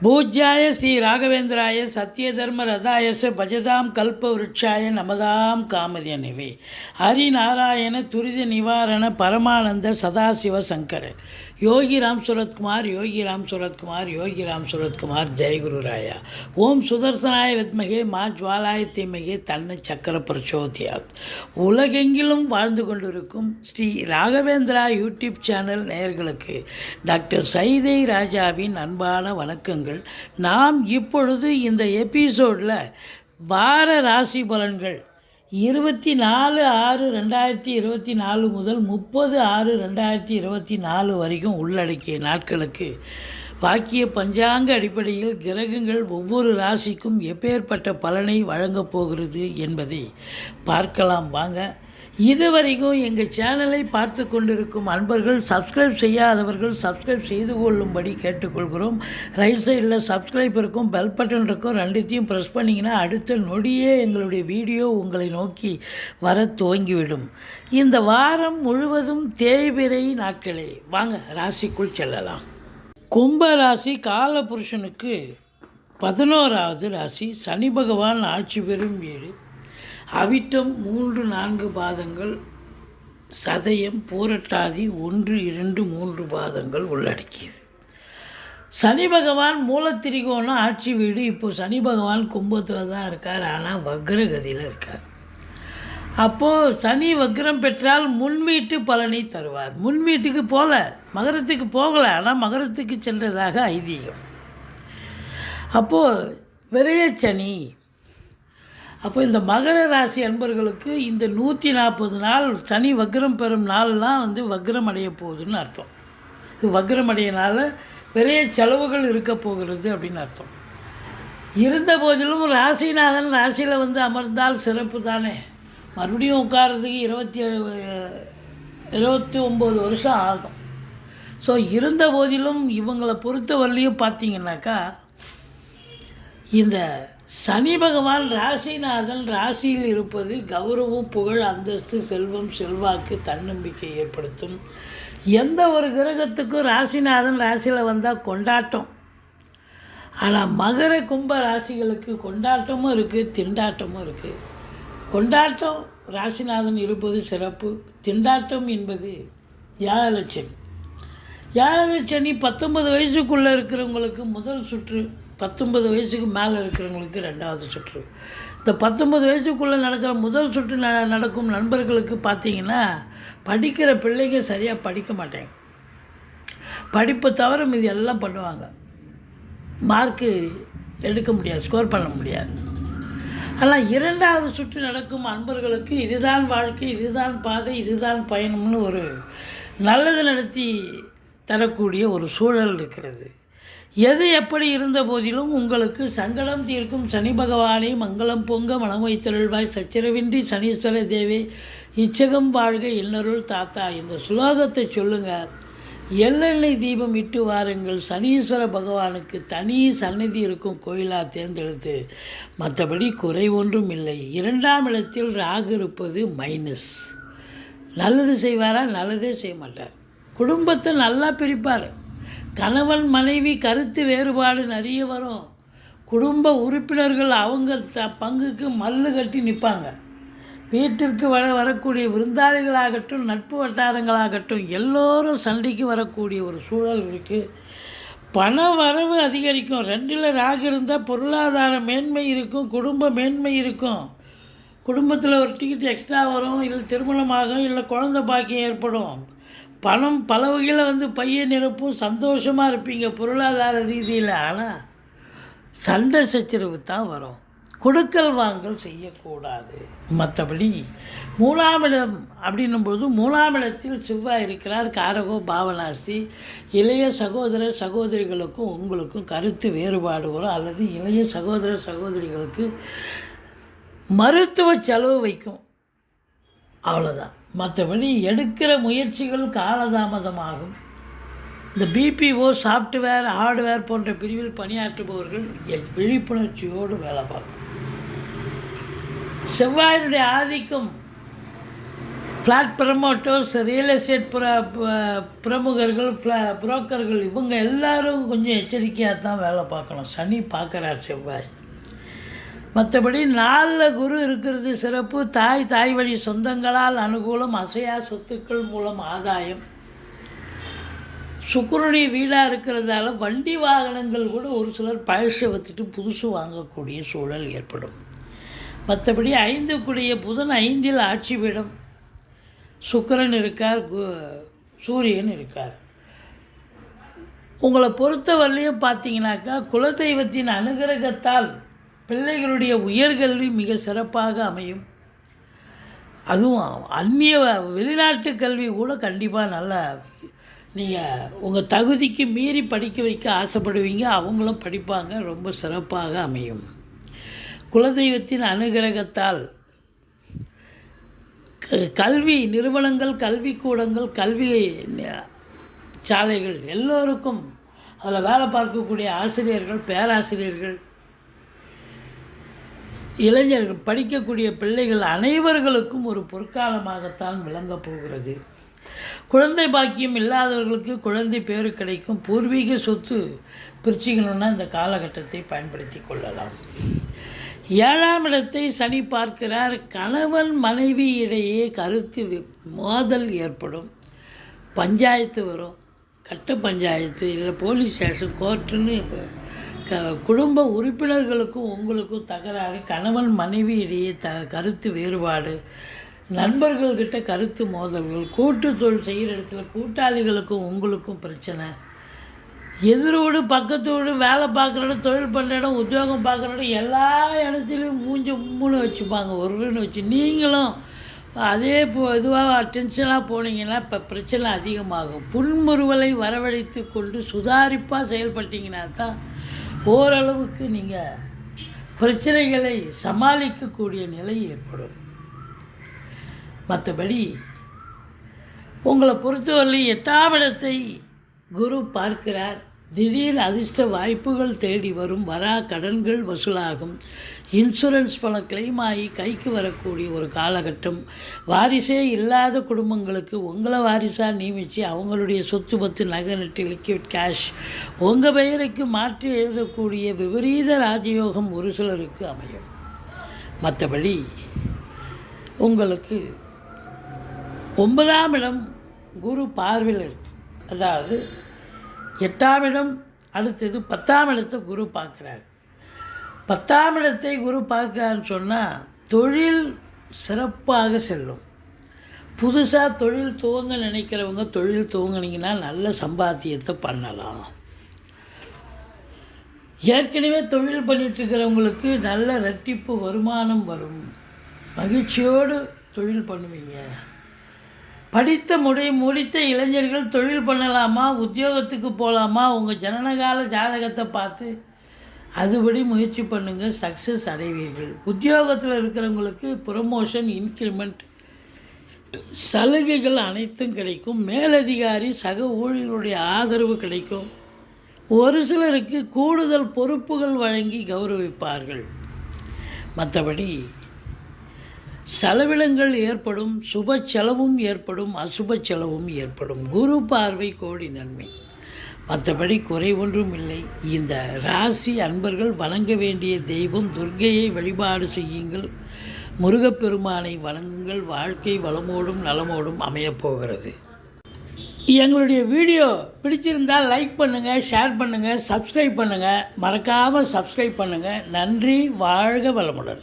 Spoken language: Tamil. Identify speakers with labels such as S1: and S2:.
S1: பூஜ்யாய ஸ்ரீ ராகவேந்திராய சத்திய தர்ம ரதாயச பஜதாம் கல்ப விருட்சாய நமதாம் காமதேனவே ஹரிநாராயண துரித நிவாரண பரமானந்த சதாசிவ சங்கர யோகி ராம் சுரத்குமார் யோகி ராம் சுரத்குமார் யோகி ராம் சுரத்குமார் ஜெயகுரு ராயா. ஓம் சுதர்சனாய வித்மகே மா ஜுவாலாய தீமகே தன்னை சக்கர பிரச்சோதியாத். உலகெங்கிலும் வாழ்ந்து கொண்டிருக்கும் ஸ்ரீ ராகவேந்திரா யூடியூப் சேனல் நேயர்களுக்கு டாக்டர் சைதை ராஜாவின் அன்பான வணக்கங்கள். நாம் இப்பொழுது இந்த எபிசோடில் வார ராசி பலன்கள் இருபத்தி நாலு ஆறு ரெண்டாயிரத்தி இருபத்தி நாலு முதல் முப்பது ஆறு ரெண்டாயிரத்தி இருபத்தி நாலு வரைக்கும் உள்ளடக்கிய நாட்களுக்கு வாக்கிய பஞ்சாங்க அடிப்படையில் கிரகங்கள் ஒவ்வொரு ராசிக்கும் எப்பேற்பட்ட பலனை வழங்கப் போகிறது என்பதை பார்க்கலாம் வாங்க. இதுவரைக்கும் எங்கள் சேனலை பார்த்து கொண்டிருக்கும் அன்பர்கள் சப்ஸ்கிரைப் செய்யாதவர்கள் சப்ஸ்கிரைப் செய்து கொள்ளும்படி கேட்டுக்கொள்கிறோம். ரைட் சைடில் சப்ஸ்கிரைப் இருக்கும் பெல் பட்டன் இருக்கும் ரெண்டுத்தையும் ப்ரெஸ் பண்ணிங்கன்னா அடுத்த நொடியே எங்களுடைய வீடியோ உங்களை நோக்கி வர துவங்கிவிடும். இந்த வாரம் முழுவதும் தேய்பிரை நாட்களே. வாங்க ராசிக்குள் செல்லலாம். கும்ப ராசி காலபுருஷனுக்கு பதினோராவது ராசி சனி பகவான் ஆட்சி பெறும் வீடு. அவிட்டம் மூன்று நான்கு பாதங்கள் சதயம் பூரட்டாதி ஒன்று இரண்டு மூன்று பாதங்கள் உள்ளடக்கியது. சனி பகவான் மூலத்திரிகோணம் ஆட்சி வீடு. இப்போ சனி பகவான் கும்பத்தில் தான் இருக்கார். ஆனால் வக்ரகதியில் இருக்கார். அப்போது சனி வக்ரம் பெற்றால் முன்வீட்டு பலனை தருவார். முன் வீட்டுக்கு போகல மகரத்துக்கு போகலை ஆனால் மகரத்துக்கு சென்றதாக ஐதீகம். அப்போது விரயச்சனி அப்போ இந்த மகர ராசி அன்பர்களுக்கு இந்த நூற்றி நாற்பது நாள் சனி வக்ரம் பெறும் நாள்லாம் வந்து வக்ரம் அடைய போகுதுன்னு அர்த்தம். இது வக்ரம் அடையினால பெரிய செலவுகள் இருக்க போகிறது அப்படின்னு அர்த்தம். இருந்த போதிலும் ராசிநாதன் ராசியில் வந்து அமர்ந்தால் சிறப்பு தானே மறுபடியும் உட்கார்றதுக்கு இருபத்தி இருபத்தி ஒம்பது வருஷம் ஆகும். ஸோ இருந்த போதிலும் இவங்களை பொறுத்தவரையிலையும் பார்த்தீங்கன்னாக்கா இந்த சனி பகவான் ராசிநாதன் ராசியில் இருப்பது கௌரவம் புகழ் அந்தஸ்து செல்வம் செல்வாக்கு தன்னம்பிக்கை ஏற்படுத்தும். எந்த ஒரு கிரகத்துக்கும் ராசிநாதன் ராசியில் வந்தால் கொண்டாட்டம். ஆனால் மகர கும்ப ராசிகளுக்கு கொண்டாட்டமும் இருக்குது திண்டாட்டமும் இருக்குது கொண்டாட்டம் ராசிநாதன் இருப்பது சிறப்பு திண்டாட்டம் என்பது யாழலட்சணி யாழலட்சணி பத்தொன்பது வயசுக்குள்ளே இருக்கிறவங்களுக்கு முதல் சுற்று பத்தொன்பது வயசுக்கு மேலே இருக்கிறவங்களுக்கு ரெண்டாவது சுற்று. இந்த பத்தொன்பது வயசுக்குள்ளே நடக்கிற முதல் சுற்று ந நடக்கும் நண்பர்களுக்கு பார்த்தீங்கன்னா படிக்கிற பிள்ளைங்க சரியாக படிக்க மாட்டாங்க. படிப்பை தவிர மீது எல்லாம் பண்ணுவாங்க. மார்க்கு எடுக்க முடியாது ஸ்கோர் பண்ண முடியாது. ஆனால் இரண்டாவது சுற்று நடக்கும் அன்பர்களுக்கு இதுதான் வாழ்க்கை இதுதான் பாதை இதுதான் பயணம்னு ஒரு நல்லது நடத்தி தரக்கூடிய ஒரு சூழல் இருக்கிறது. எது எப்படி இருந்த போதிலும் உங்களுக்கு சங்கடம் தீர்க்கும் சனி பகவானை மங்களம் பொங்க மனம் வைத்தருள்வாய். சச்சரவின்றி சனீஸ்வர தேவி இச்சகம் வாழ்க இன்னருள் தாத்தா. இந்த சுலோகத்தை சொல்லுங்கள் எள்ளெண்ணெய் தீபம் இட்டு வாருங்கள். சனீஸ்வர பகவானுக்கு தனி சன்னதி இருக்கும் கோயிலாக தேர்ந்தெடுத்து. மற்றபடி குறை ஒன்றும் இல்லை. இரண்டாம் இடத்தில் ராகு இருப்பது மைனஸ் நல்லது செய்வாரா? நல்லதே செய்ய மாட்டார். குடும்பத்தை நல்லா பிரிப்பார். கணவன் மனைவி கருத்து வேறுபாடு நிறைய வரும். குடும்ப உறுப்பினர்கள் அவங்க த பங்குக்கு மல்லு கட்டி நிற்பாங்க வீட்டிற்கு வர வரக்கூடிய விருந்தாளிகளாகட்டும் நட்பு வட்டாரங்களாகட்டும் எல்லோரும் சண்டைக்கு வரக்கூடிய ஒரு சூழல் இருக்குது பண வரவு அதிகரிக்கும். ரெண்டில் ராகு இருந்தால் பொருளாதார மேன்மை இருக்கும் குடும்ப மேன்மை இருக்கும். குடும்பத்தில் ஒரு டிக்கெட் எக்ஸ்ட்ரா வரும் இல்லை திருமணமாகும் இல்லை குழந்த பாக்கியம் ஏற்படும். பணம் பல வகையில் வந்து பையன் நிரப்பும் சந்தோஷமாக இருப்பீங்க பொருளாதார ரீதியில். ஆனால் சண்டை சச்சரவு தான் வரும். கொடுக்கல் வாங்கல் செய்யக்கூடாது. மற்றபடி மூலாமிடம் அப்படின்னும்போது மூலாமிடத்தில் செவ்வாய் இருக்கிறார். காரகோ பாவனாஸ்தி இளைய சகோதர சகோதரிகளுக்கும் உங்களுக்கும் கருத்து வேறுபாடு வரும். அல்லது இளைய சகோதர சகோதரிகளுக்கு மருத்துவ செலவு வைக்கும். அவ்வளோதான் மற்றபடி எடுக்கிற முயற்சிகள் காலதாமதமாகும். இந்த பிபிஓ சாஃப்ட்வேர் ஹார்ட்வேர் போன்ற பிரிவில் பணியாற்றுபவர்கள் எ- விழிப்புணர்ச்சியோடு வேலை பார்க்கணும் செவ்வாயினுடைய ஆதிக்கம் ஃப்ளாட் ப்ரமோட்டர்ஸ் ரியல் எஸ்டேட் ப்ர பிரமுகர்கள் ஃப்ளா புரோக்கர்கள் இவங்க எல்லாரும் கொஞ்சம் எச்சரிக்கையாக தான் வேலை பார்க்கணும். சனி பார்க்குறார் செவ்வாய். மற்றபடி நாளில் குரு இருக்கிறது சிறப்பு. தாய் தாய் வழி சொந்தங்களால் அனுகூலம் அசையா சொத்துக்கள் மூலம் ஆதாயம். சுக்கரனுடைய வீடாக இருக்கிறதால வண்டி வாகனங்கள் கூட ஒரு சிலர் பழசை வச்சுட்டு புதுசு வாங்கக்கூடிய சூழல் ஏற்படும். மற்றபடி ஐந்துக்குடைய புதன் ஐந்தில் ஆட்சி பீடம் சுக்கிரன் இருக்கார் கு- சூரியன் இருக்கார். உங்களை பொறுத்தவரையிலையும் பார்த்தீங்கன்னாக்கா குலதெய்வத்தின் அனுகிரகத்தால் பிள்ளைகளுடைய உயர்கல்வி மிக சிறப்பாக அமையும். அதுவும் அந்நிய வெளிநாட்டு கல்வி கூட கண்டிப்பாக நல்லா நீங்கள் உங்கள் தகுதிக்கு மீறி படிக்க வைக்க ஆசைப்படுவீங்க அவங்களும் படிப்பாங்க ரொம்ப சிறப்பாக அமையும். குலதெய்வத்தின் அனுகிரகத்தால் க- கல்வி நிறுவனங்கள் கல்விக்கூடங்கள் கல்வி சாலைகள் எல்லோருக்கும் அதில் வேலை பார்க்கக்கூடிய ஆசிரியர்கள் பேராசிரியர்கள் இளைஞர்கள் படிக்கக்கூடிய பிள்ளைகள் அனைவர்களுக்கும் ஒரு பொற்காலமாகத்தான் விளங்கப் போகிறது. குழந்தை பாக்கியம் இல்லாதவர்களுக்கு குழந்தை பேரு கிடைக்கும். பூர்வீக சொத்து பிரிச்சுக்கணுன்னா இந்த காலகட்டத்தை பயன்படுத்தி கொள்ளலாம். ஏழாம் இடத்தை சனி பார்க்கிறார். கணவன் மனைவி இடையே கருத்து மோதல் ஏற்படும். பஞ்சாயத்து வரும். கட்ட பஞ்சாயத்து இல்லை போலீஸ் ஸ்டேஷன் கோர்ட்டுன்னு க குடும்ப உறுப்பினர்களுக்கும் உங்களுக்கும் தகராறு. கணவன் மனைவி இடையே த கருத்து வேறுபாடு. நண்பர்கள்கிட்ட கருத்து மோதல்கள் கூட்டு தொழில் செய்கிற இடத்துல கூட்டாளிகளுக்கும் உங்களுக்கும் பிரச்சனை. எதிரோடு பக்கத்தோடு வேலை பார்க்குற இடம் தொழில் பண்ணுற இடம் உத்தியோகம் பார்க்குற இடம் எல்லா இடத்துலையும் மூஞ்சி மூணு வச்சுப்பாங்க ஒருன்னு வச்சு. நீங்களும் அதே போ இதுவாக டென்ஷனாக போனீங்கன்னா இப்போ பிரச்சனை அதிகமாகும். புன்முறுவலை வரவழைத்து கொண்டு சுதாரிப்பாக செயல்பட்டீங்கன்னா தான் ஓரளவுக்கு நீங்கள் பிரச்சனைகளை சமாளிக்கக்கூடிய நிலை ஏற்படும். மற்றபடி உங்களை பொறுத்தவரை எட்டாம் இடத்தை குரு பார்க்கிறார். திடீர் அதிர்ஷ்ட வாய்ப்புகள் தேடி வரும் வரா கடன்கள் வசூலாகும். இன்சூரன்ஸ் பணம் கிளைம் ஆகி கைக்கு வரக்கூடிய ஒரு காலகட்டம். வாரிசே இல்லாத குடும்பங்களுக்கு உங்களை வாரிசாக நியமித்து அவங்களுடைய சொத்து பத்து நகை நட்டு லிக்விட் கேஷ் உங்கள் பெயருக்கு மாற்றி எழுதக்கூடிய விபரீத ராஜயோகம் ஒரு சிலருக்கு அமையும். மற்றபடி உங்களுக்கு ஒன்பதாம் இடம் குரு பார்வையில் இருக்கு. அதாவது எட்டாம் இடம் அடுத்தது பத்தாம் இடத்தை குரு பார்க்குறார். பத்தாம் இடத்தை குரு பார்க்கறான்னு சொன்னால் தொழில் சிறப்பாக செல்லும். புதுசாக தொழில் துவங்க நினைக்கிறவங்க தொழில் துவங்கினீங்கன்னா நல்ல சம்பாத்தியத்தை பண்ணலாம். ஏற்கனவே தொழில் பண்ணிகிட்ருக்கிறவங்களுக்கு நல்ல ரெட்டிப்பு வருமானம் வரும். மகிழ்ச்சியோடு தொழில் பண்ணுவீங்க. படித்த முடி முடித்த இளைஞர்கள் தொழில் பண்ணலாமா உத்தியோகத்துக்கு போகலாமா உங்கள் ஜனனகால ஜாதகத்தை பார்த்து அதுபடி முயற்சி பண்ணுங்கள் சக்ஸஸ் அடைவீர்கள். உத்தியோகத்தில் இருக்கிறவங்களுக்கு ப்ரொமோஷன் இன்க்ரிமெண்ட் சலுகைகள் அனைத்தும் கிடைக்கும். மேலதிகாரி சக ஊழியர்களுடைய ஆதரவு கிடைக்கும். ஒரு சிலருக்கு கூடுதல் பொறுப்புகள் வழங்கி கௌரவிப்பார்கள். மற்றபடி செலவினங்கள் ஏற்படும் சுப செலவும் ஏற்படும் அசுப செலவும் ஏற்படும். குரு பார்வை கோடி நன்மை. மற்றபடி குறை ஒன்றும் இல்லை. இந்த ராசி அன்பர்கள் வணங்க வேண்டிய தெய்வம் துர்க்கையை வழிபாடு செய்யுங்கள். முருகப்பெருமானை வணங்குங்கள். வாழ்க்கை வளமோடும் நலமோடும் அமையப் போகிறது. எங்களுடைய வீடியோ பிடிச்சிருந்தால் லைக் பண்ணுங்கள் ஷேர் பண்ணுங்கள் சப்ஸ்கிரைப் பண்ணுங்கள் மறக்காமல் சப்ஸ்கிரைப் பண்ணுங்கள் நன்றி வாழ்க வளமுடன்.